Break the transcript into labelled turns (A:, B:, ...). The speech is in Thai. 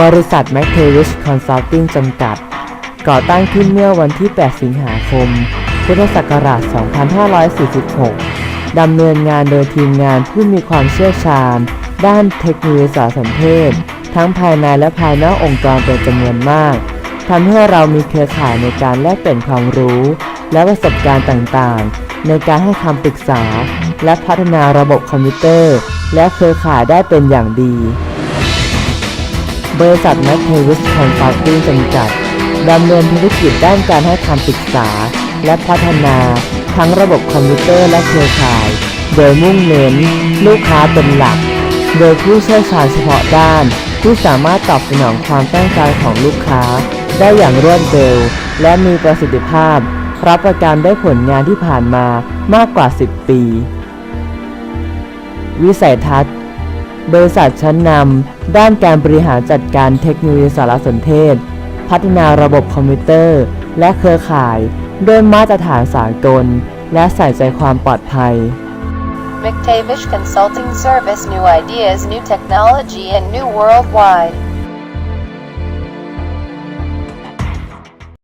A: บริษัท m a c t e r i c h Consulting จำกัด ก่อตั้งขึ้นเมื่อวันที่ 8 สิงหาคม พุทธศักราช 2546 ดำเนินงานโดยทีมงานผู้มีความเชี่ยวชาญ ด้านเทคโนโลยีสารสนเทศ ทั้งภายในและภายนอกองค์กรเป็นจำนวนมากทำให้เรามีเครือข่ายในการแลกเปลี่ยนความรู้ และประสบการณ์ต่างๆ ในการให้คำปรึกษา และพัฒนาระบบคอมพิวเตอร์ และเครือข่ายได้เป็นอย่างดี บริษัท m a c t e r i c h Consulting จำกัดดำเนินธุรกิจด้านการให้คำปรึกษา และพัฒนาทั้งระบบคอมพิวเตอร์และเครือข่าย โดยมุ่งเน้น ลูกค้าเป็นหลัก โดยผู้เชี่ยวชาญเฉพาะด้าน ที่สามารถตอบสนองความต้องการของลูกค้า ได้อย่างรวดเร็ว และมีประสิทธิภาพ รับประกันได้ผลงานที่ผ่านมามากกว่า 10 ปี วิสัยทัศน์ บริษัทชั้นนำด้านการบริหารจัดการเทคโนโลยีสารสนเทศ พัฒนาระบบคอมพิวเตอร์ และเครือข่ายด้วยมาตรฐานสากล และใส่ใจความปลอดภัย
B: McTavish Consulting Service New ideas, new technology, and new worldwide.